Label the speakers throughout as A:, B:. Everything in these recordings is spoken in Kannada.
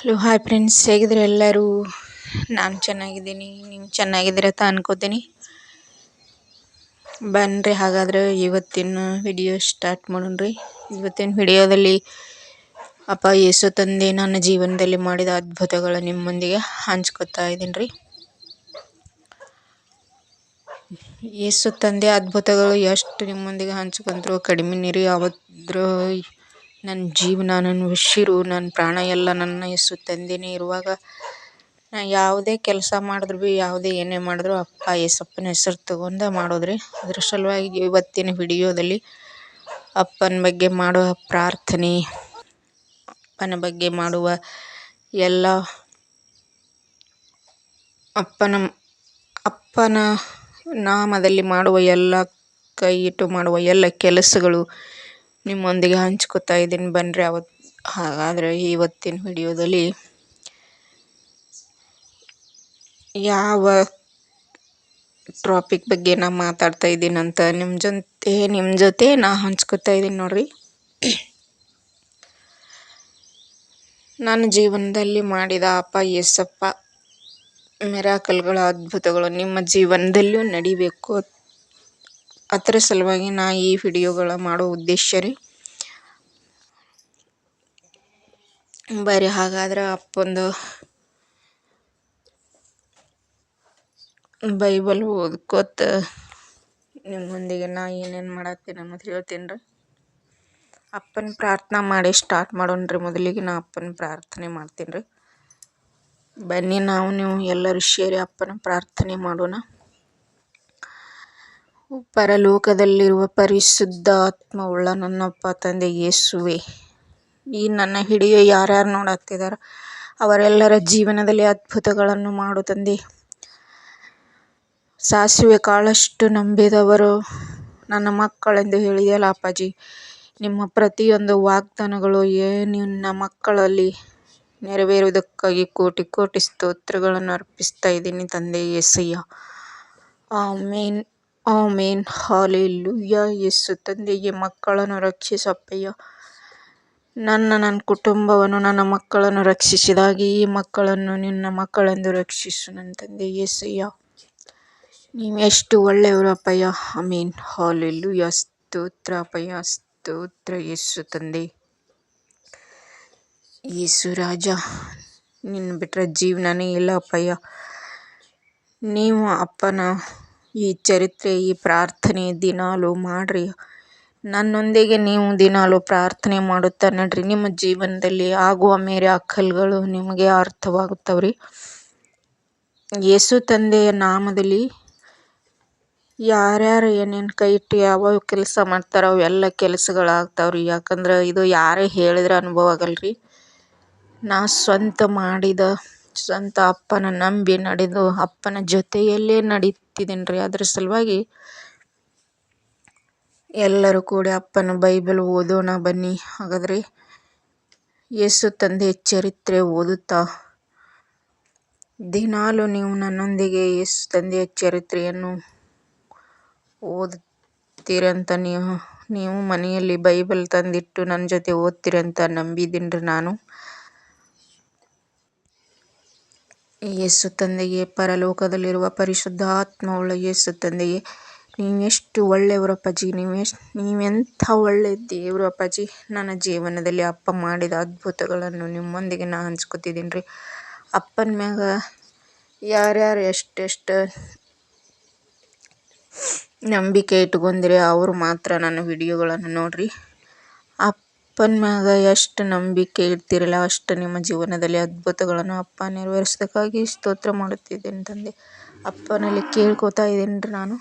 A: ಹಲೋ ಹಾಯ್ ಫ್ರೆಂಡ್ಸ್ ಹೇಗಿದ್ರೆ ಎಲ್ಲರೂ? ನಾನು ಚೆನ್ನಾಗಿದ್ದೀನಿ. ನೀವು ಚೆನ್ನಾಗಿದ್ದೀರ ಅಂತ ಅನ್ಕೋತೀನಿ. ಬನ್ನಿರಿ ಹಾಗಾದ್ರೆ ಇವತ್ತಿನ ವಿಡಿಯೋ ಸ್ಟಾರ್ಟ್ ಮಾಡೋಣ್ರಿ. ಇವತ್ತಿನ ವಿಡಿಯೋದಲ್ಲಿ ಅಪ್ಪ ಯೇಸು ತಂದೆ ನನ್ನ ಜೀವನದಲ್ಲಿ ಮಾಡಿದ ಅದ್ಭುತಗಳು ನಿಮ್ಮೊಂದಿಗೆ ಹಂಚ್ಕೊತಾ ಇದ್ದೀನಿ ರೀ ಯೇಸು ತಂದೆ ಅದ್ಭುತಗಳು ಎಷ್ಟು ನಿಮ್ಮೊಂದಿಗೆ ಹಂಚ್ಕೊಂಡ್ರು? ಕಡಿಮೆ ನೀರಿ ಯಾವದ್ರ ನನ್ನ ಜೀವನ, ನನ್ನ ಉಸಿರು, ನನ್ನ ಪ್ರಾಣ ಎಲ್ಲ ನನ್ನ ಯೇಸು ತಂದೆಯೇ ಇರುವಾಗ ನಾ ಯಾವುದೇ ಕೆಲಸ ಮಾಡಿದ್ರು ಭೀ, ಯಾವುದೇ ಏನೇ ಮಾಡಿದ್ರು ಅಪ್ಪ ಯೇಸಪ್ಪನ ಹೆಸರು ತಗೊಂಡ ಮಾಡೋದ್ರಿ. ಅದ್ರ ಸಲುವಾಗಿ ಇವತ್ತಿನ ವಿಡಿಯೋದಲ್ಲಿ ಅಪ್ಪನ ಬಗ್ಗೆ ಮಾಡುವ ಪ್ರಾರ್ಥನೆ, ಅಪ್ಪನ ಬಗ್ಗೆ ಮಾಡುವ ಎಲ್ಲ ಅಪ್ಪನ ಅಪ್ಪನ ನಾಮದಲ್ಲಿ ಮಾಡುವ ಎಲ್ಲ, ಕೈ ಮಾಡುವ ಎಲ್ಲ ಕೆಲಸಗಳು ನಿಮ್ಮೊಂದಿಗೆ ಹಂಚ್ಕೋತಾ ಇದ್ದೀನಿ. ಬನ್ನಿರಿ ಅವತ್ತು ಹಾಗಾದರೆ ಇವತ್ತಿನ ವಿಡಿಯೋದಲ್ಲಿ ಯಾವ ಟ್ರಾಪಿಕ್ ಬಗ್ಗೆ ನಾ ಮಾತಾಡ್ತಾ ಇದ್ದೀನಂತ ನಿಮ್ಮ ಜೊತೆ ನಿಮ್ಮ ಜೊತೆ ನಾ ಹಂಚ್ಕೋತಾ ಇದ್ದೀನಿ ನೋಡ್ರಿ. ನನ್ನ ಜೀವನದಲ್ಲಿ ಮಾಡಿದ ಅಪ್ಪ ಎಸ್ಸಪ್ಪ ಮಿರಾಕಲ್ಗಳ ಅದ್ಭುತಗಳು ನಿಮ್ಮ ಜೀವನದಲ್ಲೂ ನಡಿಬೇಕು. ಅದರ ಸಲುವಾಗಿ ನಾ ಈ ವಿಡಿಯೋಗಳ ಮಾಡೋ ಉದ್ದೇಶ ರೀ. ಬರೀ ಹಾಗಾದ್ರೆ ಅಪ್ಪಂದು ಬೈಬಲ್ ಓದ್ಕೋತ ನಿಮ್ಮೊಂದಿಗೆ ನಾ ಏನೇನು ಮಾಡತ್ತೀನಿ ಅನ್ನೋದು ಹೇಳ್ತೀನಿ ರೀ. ಅಪ್ಪನ ಪ್ರಾರ್ಥನೆ ಮಾಡಿ ಸ್ಟಾರ್ಟ್ ಮಾಡೋಣ ರೀ ಮೊದಲಿಗೆ ನಾ ಅಪ್ಪನ ಪ್ರಾರ್ಥನೆ ಮಾಡ್ತೀನಿ ರೀ. ಬನ್ನಿ ನಾವು ನೀವು ಎಲ್ಲರೂ ಸೇರಿ ಅಪ್ಪನ ಪ್ರಾರ್ಥನೆ ಮಾಡೋಣ. ಪರಲೋಕದಲ್ಲಿರುವ ಪರಿಶುದ್ಧ ಆತ್ಮವುಳ್ಳ ನನ್ನಪ್ಪ ತಂದೆ ಯೇಸುವೆ. ಈ ನನ್ನ ಹಿಡಿಯ ಯಾರ್ಯಾರು ನೋಡತ್ತಿದ್ದಾರೆ ಅವರೆಲ್ಲರ ಜೀವನದಲ್ಲಿ ಅದ್ಭುತಗಳನ್ನು ಮಾಡು ತಂದೆ. ಸಾಸಿವೆ ಕಾಳಷ್ಟು ನಂಬಿದವರು ನನ್ನ ಮಕ್ಕಳೆಂದು ಹೇಳಿದೆಯಲ್ಲ ಅಪ್ಪಾಜಿ. ನಿಮ್ಮ ಪ್ರತಿಯೊಂದು ವಾಗ್ದಾನಗಳು ನಿನ್ನ ಮಕ್ಕಳಲ್ಲಿ ನೆರವೇರುವುದಕ್ಕಾಗಿ ಕೋಟಿ ಕೋಟಿ ಸ್ತೋತ್ರಗಳನ್ನು ಅರ್ಪಿಸ್ತಾ ಇದ್ದೀನಿ ತಂದೆ ಎಸ್ಸಯ್ಯ ಆಮೇನ್. ಆಮೇನ್. ಹಾಲೆಲೂಯ. ಯೇಸು ತಂದೆಗೆ ಮಕ್ಕಳನ್ನು ರಕ್ಷಿಸಪ್ಪಯ್ಯ. ನನ್ನ ನನ್ನ ಕುಟುಂಬವನ್ನು ನನ್ನ ಮಕ್ಕಳನ್ನು ರಕ್ಷಿಸಿದಾಗಿ ಈ ಮಕ್ಕಳನ್ನು ನಿನ್ನ ಮಕ್ಕಳೆಂದು ರಕ್ಷಿಸು ನನ್ನ ತಂದೆ ಯೇಸಯ್ಯ. ನೀವು ಎಷ್ಟು ಒಳ್ಳೆಯವರು ಅಪ್ಪಯ್ಯ. ಆಮೇನ್. ಹಾಲೆಲೂಯ. ಸ್ತೋತ್ರ ಅಪ್ಪಯ್ಯ. ಸ್ತೋತ್ರ ಯೇಸು ತಂದೆ. ಯೇಸು ರಾಜ, ನಿನ್ನ ಬಿಟ್ಟರೆ ಜೀವನನೇ ಇಲ್ಲ ಅಪ್ಪಯ್ಯ. ನೀವು ಅಪ್ಪನ ಈ ಚರಿತ್ರೆ, ಈ ಪ್ರಾರ್ಥನೆ ದಿನಾಲು ಮಾಡಿರಿ. ನನ್ನೊಂದಿಗೆ ನೀವು ದಿನಾಲು ಪ್ರಾರ್ಥನೆ ಮಾಡುತ್ತಾ ನಡ್ರಿ. ನಿಮ್ಮ ಜೀವನದಲ್ಲಿ ಆಗುವ ಮೇರೆ ಅಕ್ಕಲ್ಗಳು ನಿಮಗೆ ಅರ್ಥವಾಗುತ್ತವ್ರಿ. ಯೇಸು ತಂದೆಯ ನಾಮದಲ್ಲಿ ಯಾರ್ಯಾರು ಏನೇನು ಕೈ ಇಟ್ಟು ಯಾವ ಕೆಲಸ ಮಾಡ್ತಾರೋ ಅವೆಲ್ಲ ಕೆಲಸಗಳಾಗ್ತಾವ್ರಿ. ಯಾಕಂದ್ರೆ ಇದು ಯಾರೇ ಹೇಳಿದ್ರೆ ಅನುಭವ ಆಗಲ್ರಿ. ನಾ ಸ್ವಂತ ಮಾಡಿದ ಸ್ವಂತ ಅಪ್ಪನ ನಂಬಿ ನಡೆದು ಅಪ್ಪನ ಜೊತೆಯಲ್ಲೇ ನಡೀತಿದ್ದೀನಿ ರೀ ಅದ್ರ ಸಲುವಾಗಿ ಎಲ್ಲರೂ ಕೂಡಿ ಅಪ್ಪನ ಬೈಬಲ್ ಓದೋಣ ಬನ್ನಿ. ಹಾಗಾದರೆ ಯೇಸು ತಂದೆ ಚರಿತ್ರೆ ಓದುತ್ತಾ, ದಿನಾಲು ನೀವು ನನ್ನೊಂದಿಗೆ ಯೇಸು ತಂದೆಯ ಚರಿತ್ರೆಯನ್ನು ಓದುತ್ತೀರಂತ ನೀವು ನೀವು ಮನೆಯಲ್ಲಿ ಬೈಬಲ್ ತಂದಿಟ್ಟು ನನ್ನ ಜೊತೆ ಓದ್ತೀರಂತ ನಂಬಿದ್ದೀನಿ ರೀ ನಾನು. ಯೇಸು ತಂದೆಗೆ, ಪರಲೋಕದಲ್ಲಿರುವ ಪರಿಶುದ್ಧ ಆತ್ಮವುಳ್ಳ ಯೇಸು ತಂದೆಗೆ, ನೀವೆಷ್ಟು ಒಳ್ಳೆಯವರು ಅಪ್ಪಾಜಿ ನೀವೆಷ್ಟು ನೀವೆಂಥ ಒಳ್ಳೆಯ ದೇವರು ಅಪ್ಪಾಜಿ, ನನ್ನ ಜೀವನದಲ್ಲಿ ಅಪ್ಪ ಮಾಡಿದ ಅದ್ಭುತಗಳನ್ನು ನಿಮ್ಮೊಂದಿಗೆ ನಾ ಹಂಚ್ಕೊತಿದ್ದೀನಿ ರೀ ಅಪ್ಪನ ಮ್ಯಾಗ ಯಾರ್ಯಾರು ಎಷ್ಟೆಷ್ಟು ನಂಬಿಕೆ ಇಟ್ಕೊಂಡಿರಿ ಅವರು ಮಾತ್ರ ನನ್ನ ವಿಡಿಯೋಗಳನ್ನು ನೋಡಿರಿ. ಅಪ್ಪನ ಮ್ಯಾಗ ಎಷ್ಟು ನಂಬಿಕೆ ಇಡ್ತಿರಲ್ಲ, ಅಷ್ಟು ನಿಮ್ಮ ಜೀವನದಲ್ಲಿ ಅದ್ಭುತಗಳನ್ನು ಅಪ್ಪ ನೆರವೇರಿಸೋದಕ್ಕಾಗಿ ಸ್ತೋತ್ರ ಮಾಡುತ್ತಿದ್ದೇನೆ ತಂದೆ. ಅಪ್ಪನಲ್ಲಿ ಕೇಳ್ಕೊತಾ ಇದ್ದೀನಿ ನಾನು.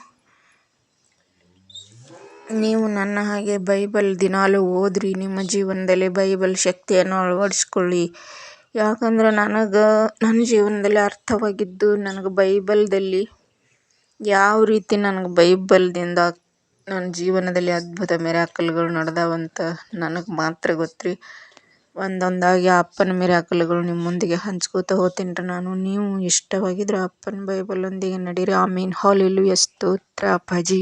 A: ನೀವು ನನ್ನ ಹಾಗೆ ಬೈಬಲ್ ದಿನಾಲೂ ಓದ್ರಿ, ನಿಮ್ಮ ಜೀವನದಲ್ಲಿ ಬೈಬಲ್ ಶಕ್ತಿಯನ್ನು ಅಳವಡಿಸ್ಕೊಳ್ಳಿ. ಯಾಕಂದ್ರೆ ನನಗೆ, ನನ್ನ ಜೀವನದಲ್ಲಿ ಅರ್ಥವಾಗಿದ್ದು ನನಗೆ ಬೈಬಲ್ದಲ್ಲಿ ಯಾವ ರೀತಿ ನನಗೆ ಬೈಬಲ್ದಿಂದ ನನ್ನ ಜೀವನದಲ್ಲಿ ಅದ್ಭುತ ಮಿರಾಕಲ್ಗಳು ನಡೆದಾವಂತ ನನಗೆ ಮಾತ್ರ ಗೊತ್ತು ಒಂದೊಂದಾಗಿ ಅಪ್ಪನ ಮಿರಾಕಲ್ಗಳು ನಿಮ್ಮ ಮುಂದಿಗೆ ಹಂಚ್ಕೋತ ಹೋಗ್ತೀನಿ ರೀ ನಾನು. ನೀವು ಇಷ್ಟವಾಗಿದ್ರೆ ಅಪ್ಪನ ಬೈಬಲೊಂದಿಗೆ ನಡೀರಿ. ಆಮೇನ್. ಹಾಲೆಲೂಯ. ಸ್ತೋತ್ರ. ಅಪ್ಪಾಜಿ.